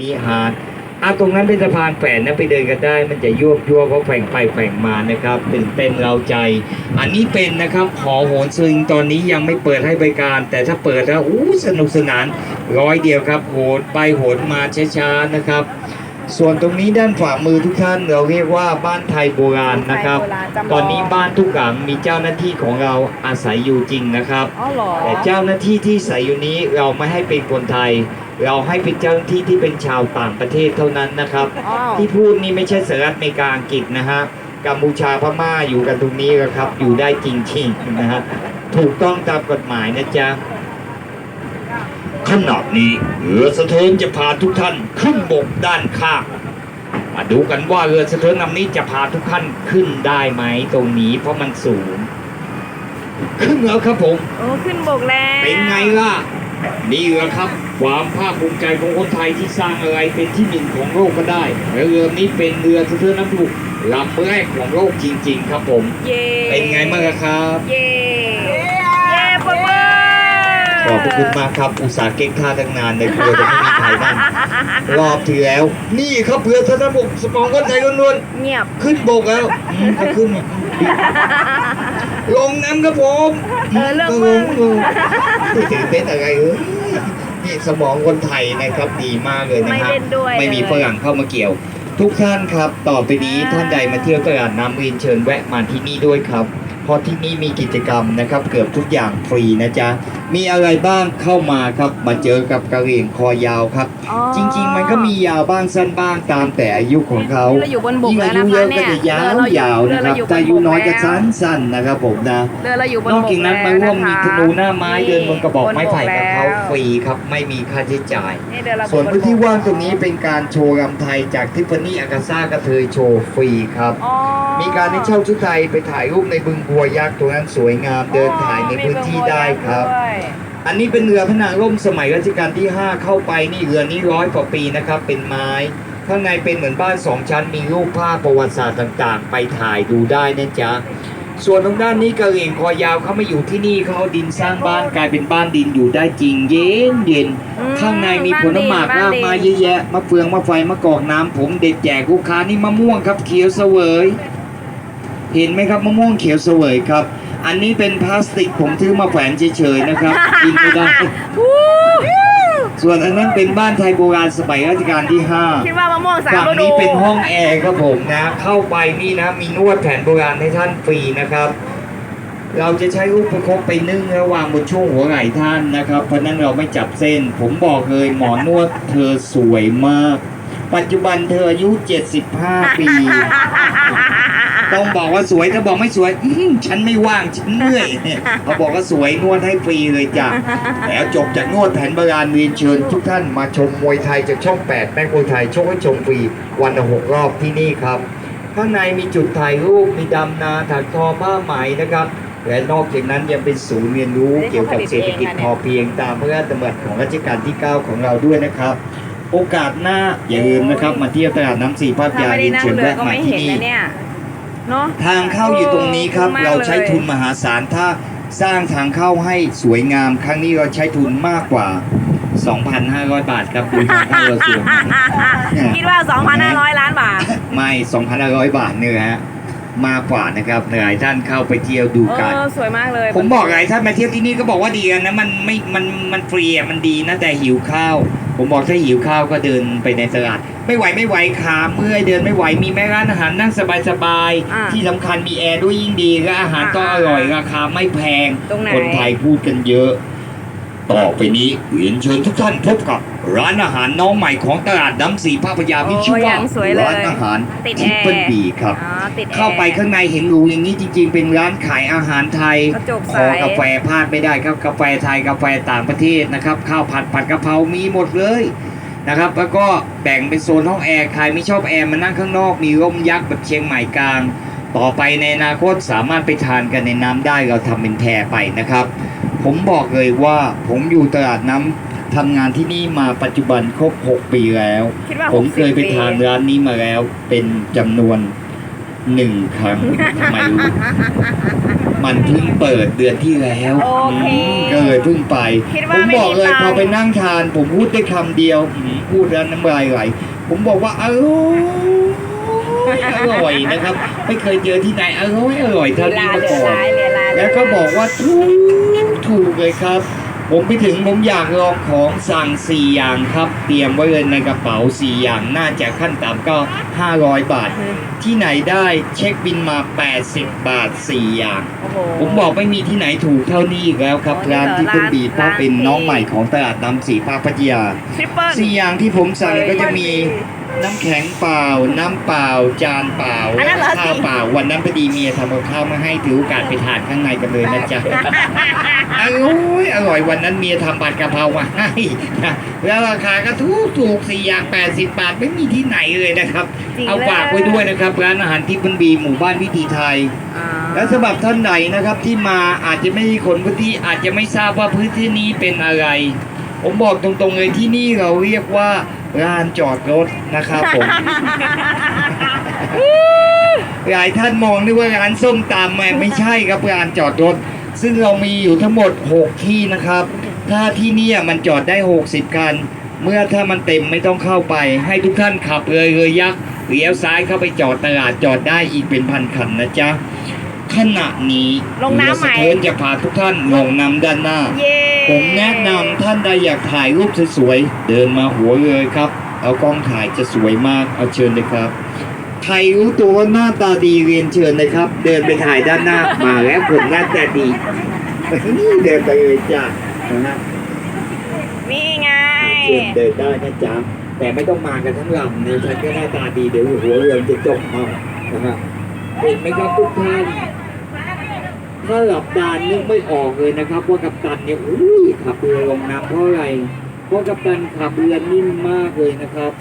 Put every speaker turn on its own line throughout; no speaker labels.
มีหาดอะตรงนั้นเป็นสะพานแฝนนะไปเดินกันได้ มันจะยวบยั่วเพราะแฝงไปแฝงมานะครับตื่นเต้นเราใจ อันนี้เป็นนะครับหอโหนซึงตอนนี้ยังไม่เปิดให้บริการ แต่ถ้าเปิดแล้วอู้สนุกสนานร้อยเดียวครับ โหนไปโหนมาช้าๆนะครับ ส่วนตรงนี้ด้านขวามือทุกท่านเราเรียกว่าบ้านไทยโบราณนะครับ
ไทยโบราณจำลอง
ตอนนี้บ้านทุกหลังมีเจ้าหน้าที่ของเราอาศัยอยู่จริงนะครับ
อ๋อเหรอ
แต่เจ้าหน้าที่ที่ใส่อยู่นี้เราไม่ให้เป็นคนไทยเราให้เป็นเจ้าหน้าที่ที่เป็นชาวต่างประเทศเท่านั้นนะครับ
อ๋อ
ที่พูดนี่ไม่ใช่สหรัฐอเมริกาอังกฤษนะฮะกัมพูชาพม่าอยู่กันตรงนี้นะครับ อยู่ได้จริงๆนะฮะถูกต้องตามกฎหมายนะจ๊ะ ขนาดนี้เรือสะเทินจะพาทุกท่านขึ้นบกด้านข้าง มาดูกันว่าเรือสะเทินลำนี้จะพาทุกท่านขึ้นได้ไหมตรงนี้เพราะมันสูง ขึ้นแล้วครับผม
โอ้ขึ้นบกแล้ว
เป็นไงล่ะ นี่แหละครับ ความภาคภูมิใจของคนไทยที่สร้างอะไรเป็นที่หนึ่งของโลกก็ได้และเรือนี้เป็นเรือสะเทินน้ำดุลำแรกของโลกจริง ๆ ครับผม
เย่
เป็นไงบ้างล่ะครับ
เย่เย่ปรบมือ
ขอบพระคุณมากครับ อุตสาห์เก่งท่าตั้งนานในเรือจะไม่มีใครนั่งรอบที่แล้ว นี่ครับเรือสะเทินบกสมองคนไทยล้วน
เงียบ
ๆขึ้นบกแล้วอืมก็ขึ้นอืม ลงน้ำครับผม
เออเรื่อง
ล
มึ
ง
ง
ลงไม่ถือเป็นอะไรเอ้ยนี่สมองคนไทยนะครับดีมากเลยนะ
ไม่
ครับ
เล่นด้วย
ไม่มี
เลย
ฝรั่งเข้ามาเกี่ยว ทุกท่านครับ ต่อไปนี้
อ่า
ท่านใดมาเที่ยวตลาดน้ำรินเชิญแวะมาที่นี่ด้วยครับ เพราะที่นี่มีกิจกรรมนะครับ เกือบทุกอย่างฟรีนะจ๊ะ มีอะไรบ้างเข้ามาครับ มาเจอกับกระเหรี่ยงคอยาวครับ
อ๋อ
จริง ๆ มันก็มียาวบ้างสั้นบ้างตามแต่อายุของเขา
เราอยู่บนบก
ยิ่ง
แล้
อาวยุ
นะ
เย
คะ
อะ
เนี่
ก็
ย
จะยา
เรือ
วยาว
เรือ
นะค
เรา
รับ
อยู่บ
ถ้านอายุ
บก
น้อยก็
แล้ว
สั้นๆนะครับผมนะ
เรือเราอยู่บน
นอก
บ
จากนั้นมาร่วมมีธนูหน้าไม้ะ
คะ
เดินบนกระบอกไม้ไผ่กับเขา
บนบกแล้ว
ฟรีครับ ไม่มีค่าใช้จ่าย
นี่เรือเรา
ส่วน
บ
พื้นที่
บก
ว่างตรงนี้เป็นการโชว์รำไทยจากทิฟฟานี่อากาซ่ากระเทยโชว์ฟรีครับ
อ๋อ
มีการให้เช่าชุดไทยไปถ่ายรูปในบึงบัวยักษ์ตรงนั้นสวยงามเดินถ่ายในพื้นที่ได้ครับ
ด้วย
อันนี้เป็นเรือพระนางร่มสมัยรัชกาลที่ 5 เข้าไปนี่เรือนี้ร้อยกว่าปีนะครับ เป็นไม้ข้างในเป็นเหมือนบ้านสองชั้น มีรูปภาพประวัติศาสตร์ต่างๆ ไปถ่ายดูได้นะจ๊ะส่วนตรงด้านนี้กระเหรี่ยงคอยาวเขามาอยู่ที่นี่เขาเอาดินสร้างบ้านกลายเป็นบ้านดินอยู่ได้จริงเย็นเย็น
อืม
ข้างในมีผลหมาก
บ้
รานก
ดี
ไมาเยอะแยะมะเฟืองมะไฟมะกอกน้ำผมเด็ดแจกลูกค้านี่มะม่วงครับเขียวเสวย เห็นไหมครับมะม่วงเขียวเสวยครับ อันนี้เป็นพลาสติกผมถือมาแขวนเฉยๆนะครับกินไม่ได้
วู้
ส่วนอันนั้นเป็นบ้านไทยโบราณสมัยรัชกาลที่ห้า
คิดว่ามะม่วงสาม
ฝั่ง
ฤดู
นี้เป็นห้องแอร์ครับผมนะ เข้าไปนี่นะ มีนวดแผนโบราณให้ท่านฟรีนะครับ เราจะใช้ลูกประคบไปนึ่งระหว่างบนช่วงหัวไหล่ท่านนะครับ เพราะฉะนั้นเราไม่จับเส้น ผมบอกเลยหมอนวดเธอสวยมาก ปัจจุบันเธออายุ 75 ปี ต้องบอกว่าสวยถ้าบอกไม่สวยอื้อหือฉันไม่ว่างฉันเหนื่อยเขาบอกว่าสวยนวดให้ฟรีเลยจ้ะแล้วจบจากนวดแผนโบราณเรียนเชิญทุกท่านมาชมมวยไทยจากช่อง 8 แม่มวยไทยชกให้ชมฟรีวันละหกรอบที่นี่ครับ ข้างในมีจุดถ่ายรูปมีดำนาถักทอผ้าไหมนะครับ และนอกจากนั้นยังเป็นศูนย์เรียนรู้เกี่ยวกับเศรษฐกิจพอเพียงตามพระราชดำรัสของรัชกาลที่ 9 ของเราด้วยนะครับ โอกาสหน้าอย่าลืมนะครับ มาเที่ยวตลาดน้ำสีภาพ
ถ้ายาไม่ได้
เรียน
นั่ง
เชิญ
เรือ
แวะ
ก็
มา
ไม่
ที่
เห็น
นี่
นะ เนี่ยเนาะ
ทางเข้าอยู่ตรงนี้ครับ
โอ้
เราใช้ทุน
มากเลย
มหาศาลถ้าสร้างทางเข้าให้สวยงาม ครั้งนี้เราใช้ทุนมากกว่า 2,500 บาทครับดูทางเข้าเราสวย
คิดว่า 2,500 ล้านบาท
ไม่ 2,500 บาทเนี่ยฮะ มากกว่านะครับหลายท่านเข้าไปเที่ยวดู
เอ
กัน
อสวยมากเลย
ผมบอกหลายท่านมาเที่ยวที่นี่ก็บอกว่าดีกันนะมันไม่มันมันฟรีอะมันดีนะแต่หิวข้าว ผมบอกถ้าหิวข้าวก็เดินไปในตลาดไม่ไหวไม่ไหวขาเมื่อยเดินไม่ไหวมีแม่ร้านอาหารนั่งสบาย
อ่า
ๆที่สำคัญมีแอร์ด้วยยิ่งดีและอาหารก็อร่อยราคาไม่แพง
ตรงไหน
คนไทยพูดกันเยอะ ต่อไปนี้เรียนเชิญทุกท่านพบกับ ร้านอาหารน้องใหม่ของตลาดน้ำสีภาพยามีชื่อ
โอ้
ว่า
ยังสวยเลย
ร้านอาหาร
ติด
ทิปเปิล
แอร์
บีครับ
อ๋อติดแอร์
เข้าไปข้างในเห็นหรูอย่างนี้จริง ๆ เป็นร้านขายอาหารไทย
กระจก
ข
ใส
อกาแฟพลาดไม่ได้ครับกาแฟไทยกาแฟต่างประเทศนะครับ ข้าวผัดผัดกะเพรามีหมดเลยนะครับ แล้วก็แบ่งเป็นโซนห้องแอร์ใครไม่ชอบแอร์มานั่งข้างนอกมีร่มยักษ์แบบเชียงใหม่กลาง ต่อไปในอนาคตสามารถไปทานกันในน้ำได้เราทำเป็นแพรไปนะครับ ผมบอกเลยว่าผมอยู่ตลาดน้ำทำงานที่นี่มาปัจจุบันครบ 6 ปีแล้ว
คิดว่า
ผมเคยไป
60
ทานร้านนี้มาแล้ว เป็นจำนวนหนึ่งครั้งทำไมรู้มันเพิ่งเปิดเดือนที่แล้ว
โอเค
มก็เลยเพิ่งไป
คิด
ผ
ว่ามไม่
บอกเลย
มีตังค์
พอไปนั่งทานผมพูดได้คำเดียวอืมพูดแล้วน้ำลายไหลผมบอกว่าอร่อยอร่อยนะครับ ไม่เคยเจอที่ไหนอร่อยอร่อยเท่านี้
ลา
มา
เหลือ
ก่อน
ร้ายเหลือร้าย
แล้วก็บอกว่าถูก ถูกเลยครับ ผมไปถึงผมอยากลองของสั่ง 4 อย่างครับ เตรียมไว้เลยในกระเป๋า 4 อย่างน่าจะขั้นต่ำก็ 500 บาท ที่ไหนได้เช็คบินมา 80 บาท 4 อย่าง
โอ้โห
ผมบอกไม่มีที่ไหนถูกเท่านี้อีกแล้วครับ
โอ้
ร้านที่เพิ่งบีบเพ
ร้าน
ราะเป็น
ที่
น้องใหม่ของตลาดน้ำสีภาคพัทยา
ทริปเปิล
สี่อย่างที่ผมสั่งก็จะมี น้ำแข็งเปล่า น้ำเปล่า จานเปล่า
อันนั้นเหรอ
ข้าวเปล่า วันนั้นพอดีเมียทำกับข้าวมาให้ถือโอกาสไปทานข้างในกันเลยนะจ๊ะ อร่อยอร่อยวันนั้นเมียทำผัดกะเพรามาให้นะแล้วราคาก็ถูกถูกสี่อย่างแปดสิบบาทไม่มีที่ไหนเลยนะครับ
จริง
เอาฝากไว้ด้วยนะครับ ร้านอาหารที่บันบีหมู่บ้านวิถีไทย
อ่า
และสำหรับท่านไหนนะครับที่มาอาจจะไม่ใช่คนพื้นที่อาจจะไม่ทราบว่าพื้นที่นี้เป็นอะไร ผมบอกตรงๆเลยที่นี่เราเรียกว่า ลานจอดรถนะครับผม หลายท่านมองนึกว่าร้านส้มตำแม่ไม่ใช่ครับลานจอดรถ ซึ่งเรามีอยู่ทั้งหมด 6 ที่นะครับ ถ้าที่เนี่ยมันจอดได้ 60 คัน เมื่อถ้ามันเต็มไม่ต้องเข้าไป ให้ทุกท่านขับเลยเลยยักษ์เลี้ยวซ้ายเข้าไปจอดตลาดจอดได้อีกเป็นพันคันนะจ๊ะ ขณะนี้
ลงน้ำไหม
เรือสะเทินจะพาทุกท่านลงน้ำด้านหน้า
เย้
ผมแนะนำท่านใดอยากถ่ายรูปสวยๆ เดินมาหัวเลยครับ เอากล้องถ่ายจะสวยมาก เอาเชิญเลยครับ ใครรู้ตัวว่าหน้าตาดีเรียนเชิญนะครับ เดินไปถ่ายด้านหน้า มาแล้วผมหน้าตาดี นี่เดินไปเลยจ้ะนะฮะ
นี่ไง
เชิญเดินได้นะจ๊ะแต่ไม่ต้องมากันทั้งลำนะฉันก็หน้าตาดีเดี๋ยวหัวเรือจะจมเอานะฮะเห็นไหมครับทุกท่าน ถ้าหลับตานึกไม่ออกเลยนะครับ ว่ากัปตันเนี่ยอุ้ยขับเรือลงน้ำเพราะอะไรเพราะกัปตันขับเรือนิ่มมากเลยนะครับ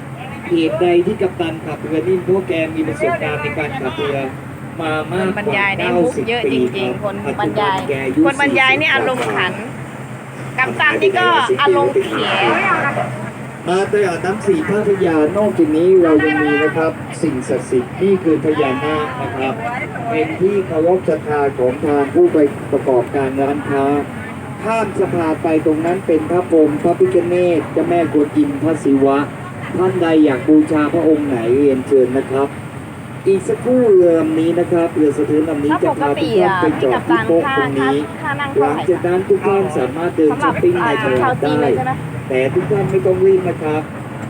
เหตุใดที่กัปตันขับเรือนิ่มเพราะแกมีประสบการณ์ในการขับเรือมามาก
บรร
กว่ายา
ยได้มุก
90
เยอะ
ปี
จริง
ครับ
ๆคนบรรยาย
ปัจจุบัแกอายุ
คนบรรยายนี่
40
อารมณ์ขัน กับตามนี่ก็อารมณ์เขียว
มาตลาดน้ำสีพระพยานอกจากนี้เรายังมีนะครับ สิ่งศักดิ์สิทธิ์นี่คือพญานาคนะครับ เป็นที่เคารพศรัทธาของทางผู้ไปประกอบการร้านค้า ข้ามสะพานไปตรงนั้นเป็นพระพรหมพระพิฆเนศเจ้าแม่กวนอิมพระศิวะ ท่านใดอยากบูชาพระองค์ไหนเรียนเชิญนะครับ อีกสักครู่เรือลำนี้นะครับเรือสะเทือนลำนี้
ถ้า
จะ
ปก
พาทุ
ติ
กท่าน
อะ
ไปจ
พี่
อด
กับ
ที่
ตัง
โป๊ะ
ค่า
ตรง
ค่า
นี้
ค่านั่ง
ห
เท่า
ลัง
ไหร่
จากนั้นทุกท่านสามารถเดิน
สำห
ช้
รั
อบปปิ้งใน
อ่า
ตลา
ชาว
ด
จีน
ได้
เลยใช่ไหม
แต่ทุกท่านไม่ต้องรีบนะครับ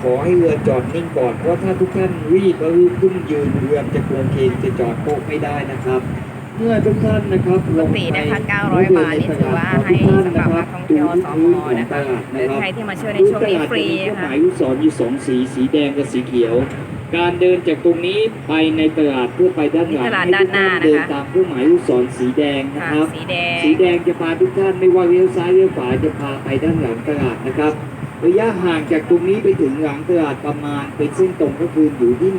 ขอให้เรือจอดนิ่งก่อนเพราะถ้าทุกท่านรีบแล้วรีบขึ้นยืนเรือจะโกงเคงจะจอดโป๊ะไม่ได้นะครับเมื่อทุกท่านนะครับ
ปกตินะคะ900 บาทนี่ถือว่าให้สำหรับนักท่องเที่ยวสมนะคะหรือใครที่มาเที่ยวในช่วงนี้ฟรี
เครื่องห
ค่ะ
มายลูกศรอยู่สองสีสีแดงกับสีเขียว การเดินจากตรงนี้ไปในตลาดเพื่อไปด้านหลัง
นี่ตลาด
ให้ทุก
ด้านหน้า
เดิน
นะคะ
ตามเครื่องหมายลูกศรสีแดงนะ
ค่ะ
ครับ
สีแดง
สีแดงจะพาทุกท่านไม่ว่าเลี้ยวซ้ายเลี้ยวขวาจะพาไปด้านหลังตลาดนะครับระยะห่างจากตรงนี้ไปถึงหลังตลาดประมาณเป็นเส้นตรงก็คืออยู่ที่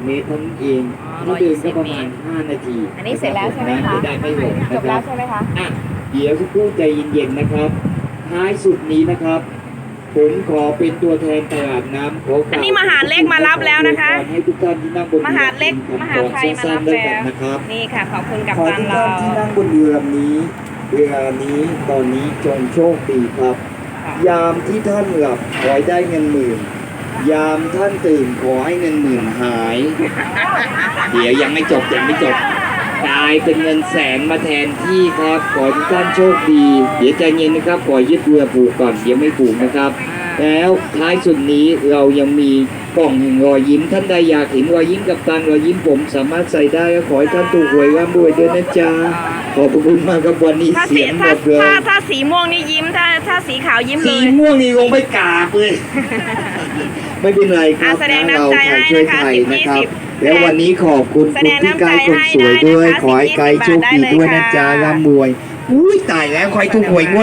120 เมตรเท่านั้นเอง
อ๋อ
ถ้าเดินก็
120
ประมาณ 5 นาที
อันนี้เสร็จแล้วใช่ไหมคะ
จะได้ไม่หลง
จ
นะ
บ
ค
แล้
รั
ว
บ
ใช่ไหมคะ
อะเดี๋ยวสักครู่ใจเย็นๆนะครับ ท้ายสุดนี้นะครับ ผมขอเป็นตัวแทนตลาดน้ำขอกล่าว
อันนี้มหาเลขมารับแล้วนะคะ
ให้ทุกท่านที่นั่งบน
มหาเล็กมหาไทยมารับ
สั้นๆด้วย
แล้
กัน
ว
นะครับ
นี่ค่ะขอบคุณกับ
ขอ
ตัน
ทุก
เรา
ท่านที่นั่งบนเรือลำนี้ เวลานี้ตอนนี้จงโชคดีครับยามที่ท่านหลับขอให้ได้เงินหมื่น ยามท่านตื่นขอให้เงินหมื่นหาย เดี๋ยวยังไม่จบยังไม่จบ กลายเป็นเงินแสนมาแทนที่ครับ ขอให้ทุกท่านโชคดี เดี๋ยวใจเย็นนะครับขอยึดเรือผูกก่อนเดี๋ยวไม่ผูกนะครับ แล้วท้ายสุดนี้เรายังมีกล่องแห่งรอยยิ้มท่านใดอยากเห็นรอยยิ้มกับตันรอยยิ้มผม สามารถใส่ได้ก็ขอให้ท่านถูกหวยร่ำรวยด้วยนะจ๊ะขอบพระคุณมากครับวันนี้
ถ้า
เสี
สี
ยงหม
ถ้า
ดเล
ถ้ายถ้าสีม่วงนี่ยิ้ม ถ้าถ้าสีขาวยิ้มเล
สี
ย
ม่วงนี่ลงไปกราบเลย ไม่เป็นไรครับ
อะแสดงน้ำใจให้
ช่วย
นะคะ
ไทย
สิบ
นะ
ยี่
ครับ
สิบ
แล้ววันนี้ขอบคุณ
แส
คุณ
ดง
พี่
น้ำ
ไก
ใจ
ด์คน
ให้
สวยด้วย
ได้นะคะ
ขอให้ไกด์
สิ
โช
บ
ค
ยี่สิบบาทได้เลย
ดีด้วยนะ
ค่ะ
จ๊ะร่ำรวย อุ้ยตายแล้วใครถูกหวยงวด